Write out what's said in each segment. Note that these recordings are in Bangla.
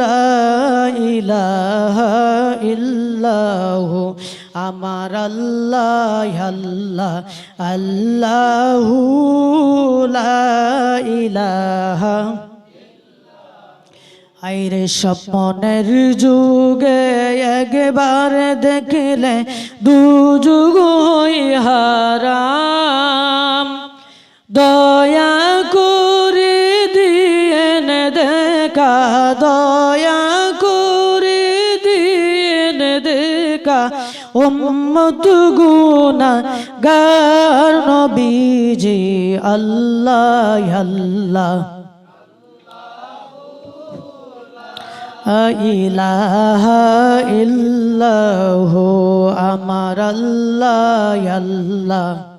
লা ইলাহা আমার আল্লাহ আল্লাহ, আল্লাহু ইলাহা আইরে স্বপ্নের যুগে একবার দেখলে দু যুগ হারাম। দয়া করে দিয়েন দেখা দয়া উম্মত গুনা নবীজি আল্লাহ আল্লাহ। ইলাহা ইল্লাহু আমার আল্লাহ আল্লাহ।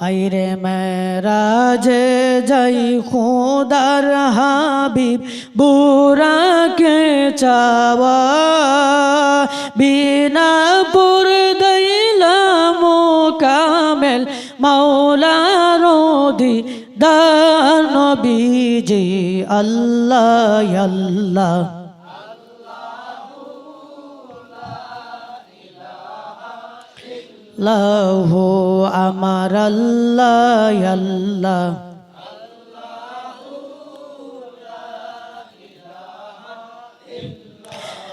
আইরে মেরাজে যাই খুদার হাবিব বুড়াকে চাওয়া। বিনা পুর দইলাম কামেল মাওলা রোদি দানবীজি আল্লাহ আল্লাহ। লাহু আমার আল্লাহ আল্লাহ।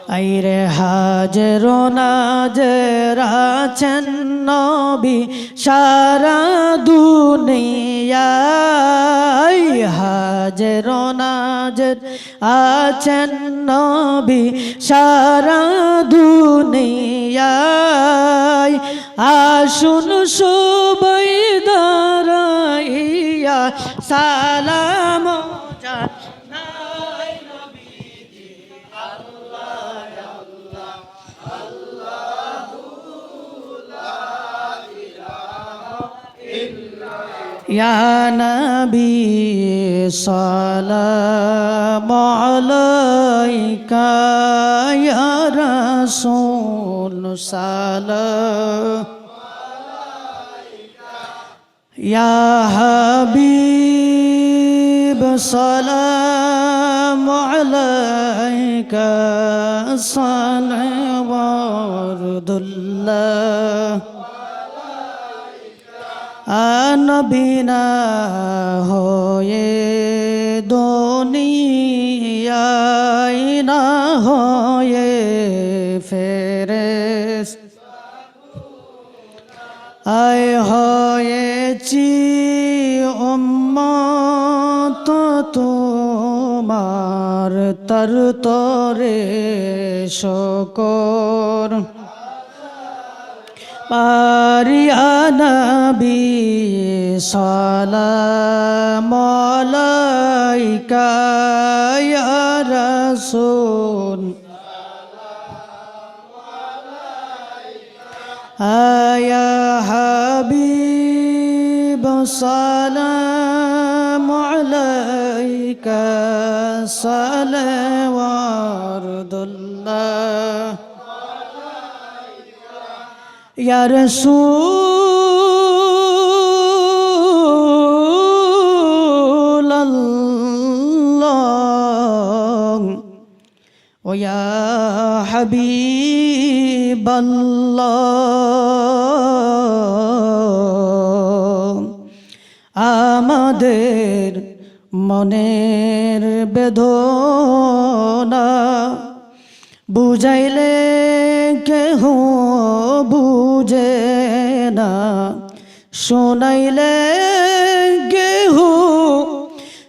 আইরে হাজর নাজর আছেন নবী সারা দুনিয়ায় হাজর নাজর আছেন নবী সারা দুনিয়ায়। আসুন সবাই দাঁড়াইয়া সালাম يا نبي سلام عليك يا رسول سلام يا حبيب سلام عليك صلوات الله. নবীনা হয়ে দুনিয়ায় না হয়ে ফেরেস। আয় হয়েছি উম্মত তোমার তর তরে শকর। পারিয়ানবি সালাম আলাইকা ইয়া রাসূল। আয়া হাবিব সালাম يا رسول الله ويا حبيب الله আমাদের মনের বেদনা বুঝাইলে কেহ বুঝে না। শোনাইলে কেহ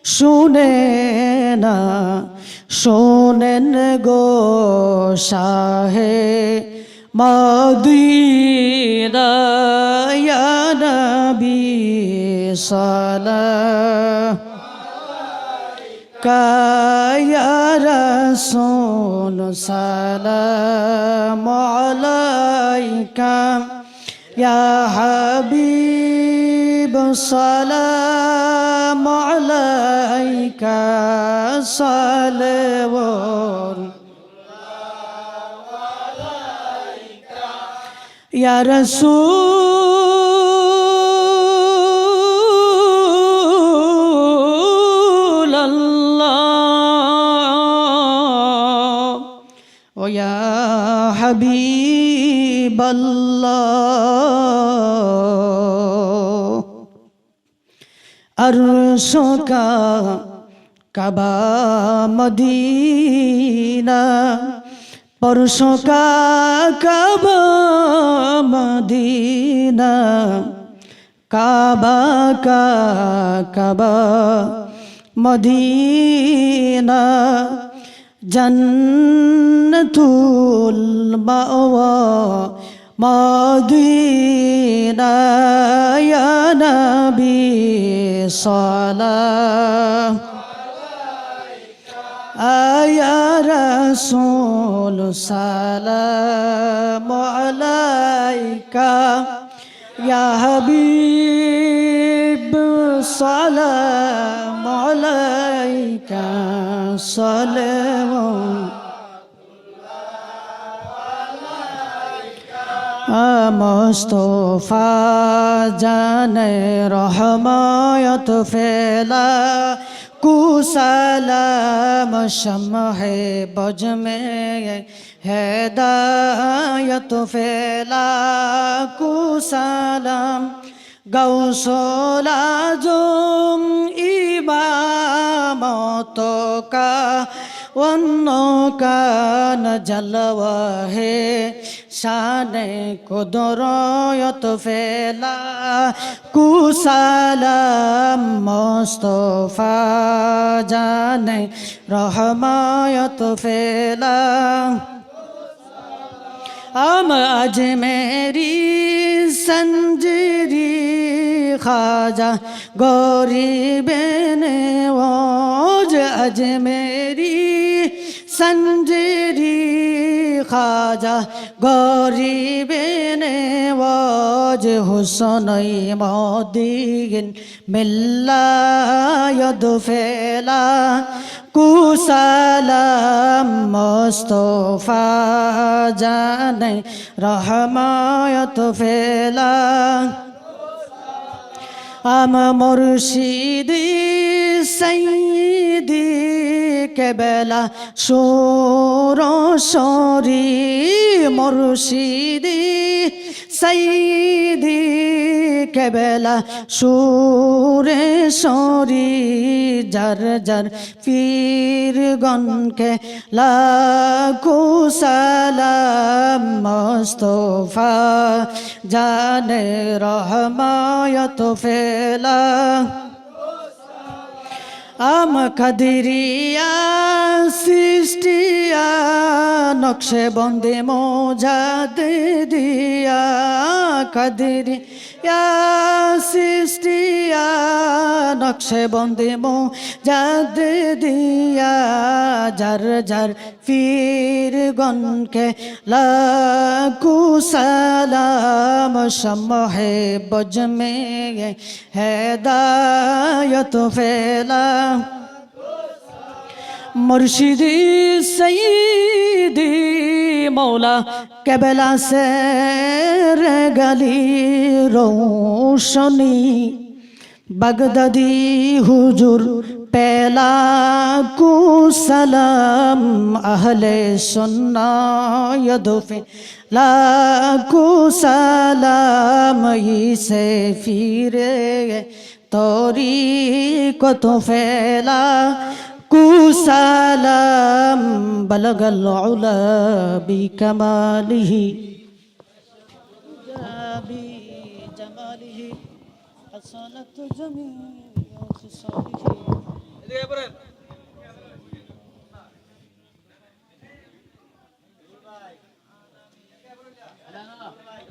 শুনে না। শোনেন গো শাহে মদিনা নবী সালাম يا رسول سلام عليك يا حبيب سلام عليك صلوات يا رسول হাবিব আরশো কা কাবা মদিনা। পরশো কা কাবা মদিনা। কাবা কা কাবা মদিনা। جنة المأوى مدينة يا نبي صلاة. يا رسول الله عليك. يا حبيب سلام عليك. سلام مصطفى جان رحمت فلا کو سلام شمع بج হেদায়ত ফেলা কুসালাম গৌসলাজম ইমামত কা অন্য কান জলওয়া হে শানে কুদরয়ত ফেলা কুসালাম মোস্তফা জানে রহমায়ত ফেলা। Amacı meri sanciri Khaja garibene vaj Acı meri sanciri খাজা গরিবে ওয়াজ হুসনই মদিন মিল্লায়দ ফেলা কুসালাম মোস্তফা জানে রহমায়ত ফেলা আম মুর্শিদি সৈদি কেবেলা সোর সরি মুর্শিদি সৈদি কেবেলা সুরে সরি জর জর পীর গনকে লাখো সালাম, মোস্তফা জানে রহমায়ত ফেলা। আম কদিরিয়া সৃষ্টিয়া, নকশে বন্দে মোজা দিয়া কদিরিয়া সৃষ্টিয়া নকশে বন্দে মোজা দে দিয়া জর জর ফির গনকে লাকু সালাম সমহে বজ মে হেদায়ত ফেলা। মুর্শিদি সঈদি মৌলা কেবলা সে রে গলি রোশনী। বাগদাদি হুজুর পেলা কু সালাম, আহলে সুন্নায়দফে। লাকু সালাম, ইসে ফিরে তরি কত ফেলা। কুসালাম বলগল উলা বিকমালিহি জামালিহি Hasnat Jamia খিসালিহি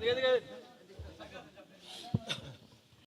Yeah, yeah, yeah.